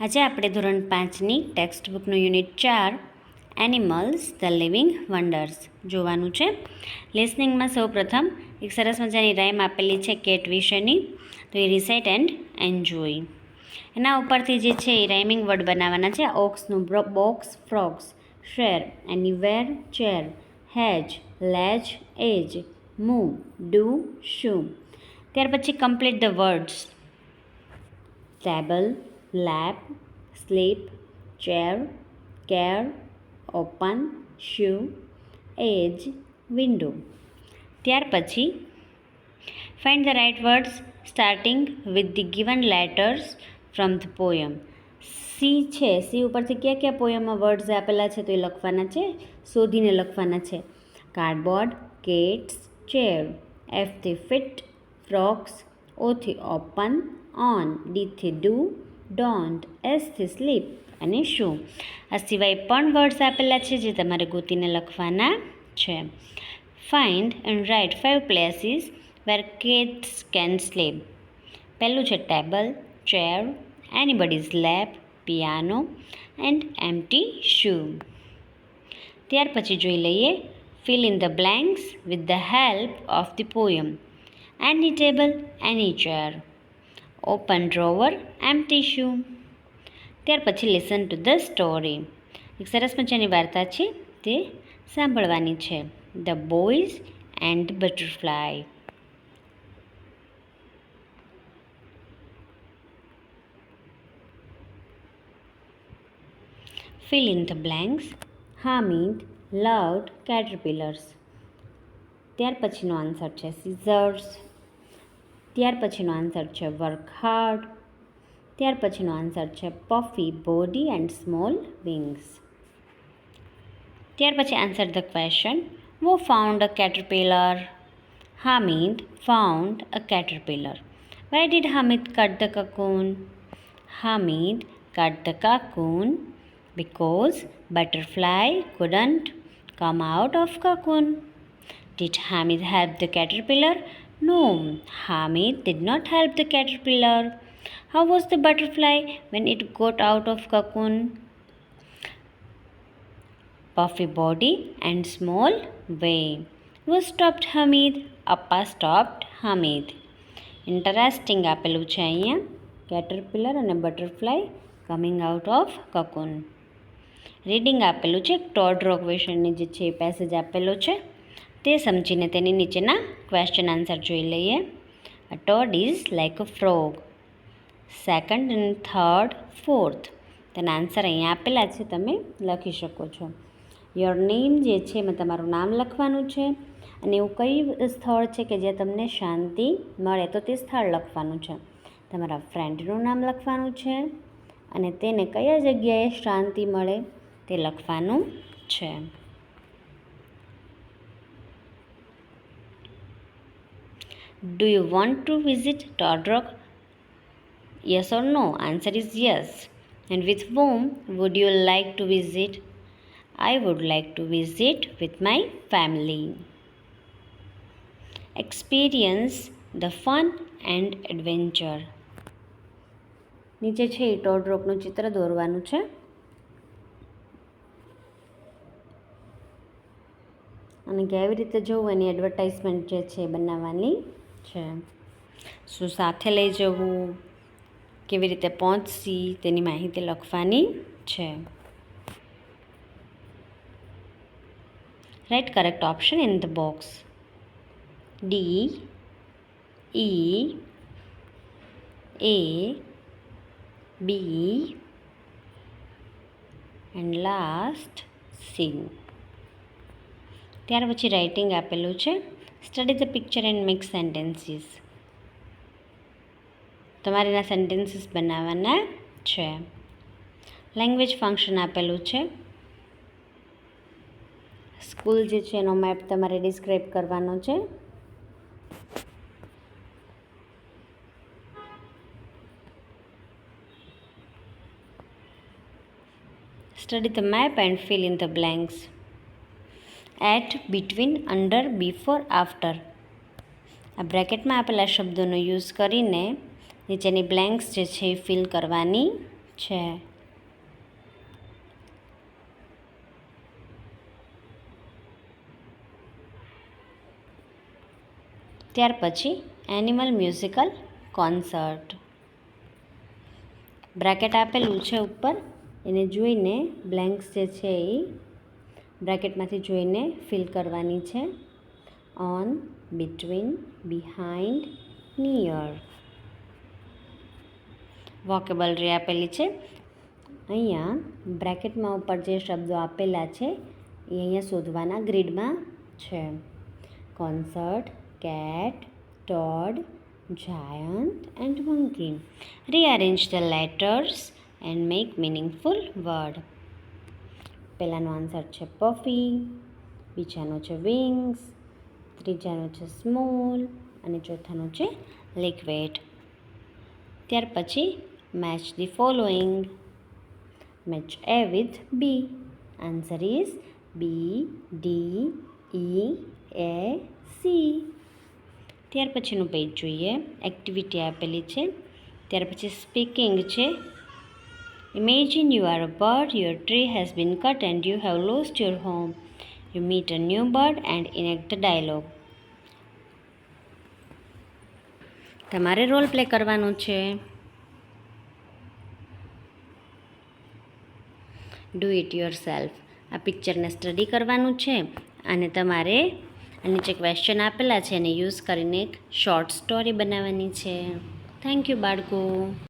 આજે આપણે ધોરણ પાંચની ટેક્સ્ટ બુકનું યુનિટ ચાર એનિમલ્સ ધ લિવિંગ વન્ડર્સ જોવાનું છે. લિસનિંગમાં સૌપ્રથમ એક સરસ મજાની રાઇમ આપેલી છે કેટ વિશેની, તો એ રિસાઇટ એન્ડ એન્જોય એના ઉપરથી જે છે એ રાઇમિંગ વર્ડ બનાવવાના છે ઓક્સનું box frocks share anywhere chair hedge ledge edge move do શુ ત્યાર પછી complete the words table lap sleep chair care open shoe edge window ત્યાર પછી find the right words starting with the given letters from the poem C છે. C ઉપરથી કયા કયા પોયમમાં words આપેલા છે તો એ લખવાના છે? શોધીને લખવાના છે. કાર્ડબોર્ડ કેટ્સ ચેર એફથી ફિટ ફ્રોક્સ ઓથી ઓપન ઓન ડીથી ડુ ડોન્ટ એસથી સ્લીપ અને શું આ સિવાય પણ વર્ડ્સ આપેલા છે જે તમારે ગોતીને લખવાના છે find and write five places where kids can sleep પહેલું છે table chair anybody's lap piano and empty shoe ત્યાર પછી જોઈ લઈએ fill in the blanks with the help of the poem. Any table, any chair. Open drawer M tissue. ત્યાર પછી listen to the story. એક સરસ મજાની વાર્તા છે તે સાંભળવાની છે. The boys and butterfly. fill in the blanks Hamid loved caterpillars ત્યાર પછીનો આન્સર છે સિઝર્સ. ત્યાર પછીનો આન્સર છે વર્ક હાર્ડ. ત્યાર પછીનો આન્સર છે puffy, body and small wings. ત્યાર પછી answer the question who found a caterpillar Hamid found a caterpillar why did Hamid cut the cocoon Hamid cut the cocoon because butterfly couldn't come out of cocoon. Did Hamid help the caterpillar? No, Hamid did not help the caterpillar. How was the butterfly when it got out of cocoon? Puffy body and small way. Who stopped Hamid? Appa stopped Hamid. Interesting આપેલું છે અહીંયા Caterpillar અને butterfly coming out of cocoon reading આપેલું છે Tod રોક વિશેની જે છે passage આપેલો છે તે સમજીને તેની નીચેના ક્વેશ્ચન આન્સર જોઈ લઈએ. A toad is like a frog second and third fourth તેના આન્સર અહીંયા આપેલા છે, તમે લખી શકો છો. યોર નેમ જે છે, એમાં તમારું નામ લખવાનું છે. અને એવું કઈ સ્થળ છે કે જ્યાં તમને શાંતિ મળે, તો તે સ્થળ લખવાનું છે. તમારા ફ્રેન્ડનું નામ લખવાનું છે અને તેને કયા જગ્યાએ શાંતિ મળે તે લખવાનું છે. Do you want to visit toad rock yes or no answer is yes. And with whom would you like to visit I would like to visit with my family experience the fun and adventure નીચે છે ટોડરોકનું ચિત્ર દોરવાનું છે. અને કેવી રીતે જવું એની advertisement જે છે બનાવવાની. છે. શું સાથે લઈ જવું? કેવી રીતે પહોંચશી? તેની માહિતી લખવાની છે. Write correct option in the box D E A B and last C ત્યાર પછી રાઇટિંગ આપેલું છે. Study the picture and mix sentences તમારે એના સેન્ટેન્સીસ બનાવવાના છે. લેંગ્વેજ ફંક્શન આપેલું છે. સ્કૂલ જે છે એનો મેપ તમારે ડિસ્ક્રાઈબ કરવાનો છે. Study the map and fill in the blanks at between under before after આ બ્રેકેટમાં આપેલા શબ્દોનો યુઝ કરીને નીચેની બ્લેન્ક્સ જે છે એ ફિલ કરવાની છે. ત્યાર પછી એનિમલ મ્યુઝિકલ કોન્સર્ટ. બ્રેકેટ આપેલું છે ઉપર, એને જોઈને બ્લેન્ક્સ જે છે એ બ્રેકેટમાંથી જોઈને ફિલ કરવાની છે on between behind near vocabulary આપેલી છે અહીંયા બ્રેકેટમાં ઉપર જે શબ્દો આપેલા છે, એ અહીંયા શોધવાના ગ્રીડમાં છે concert cat toad giant and monkey. Rearrange the letters and make meaningful word. પહેલાનો આન્સર છે પફી બીજાનો છે વિંગ્સ ત્રીજાનો છે સ્મોલ અને ચોથાનો છે લિક્વિડ ત્યાર પછી match the following match A with B answer is B D E A C ત્યાર પછીનું પેજ જોઈએ. એક્ટિવિટી આપેલી છે. ત્યાર પછી સ્પીકિંગ છે. Imagine you are a bird, your tree has been cut and you have lost your home you meet a new bird and enact the dialogue તમારે role play કરવાનું છે? ડુ ઇટ યોર સેલ્ફ આ પિક્ચરને study કરવાનું છે અને તમારે નીચે question આપેલા છે એને યુઝ કરીને એક શોર્ટ સ્ટોરી બનાવવાની છે. થેન્ક યુ બાળકો.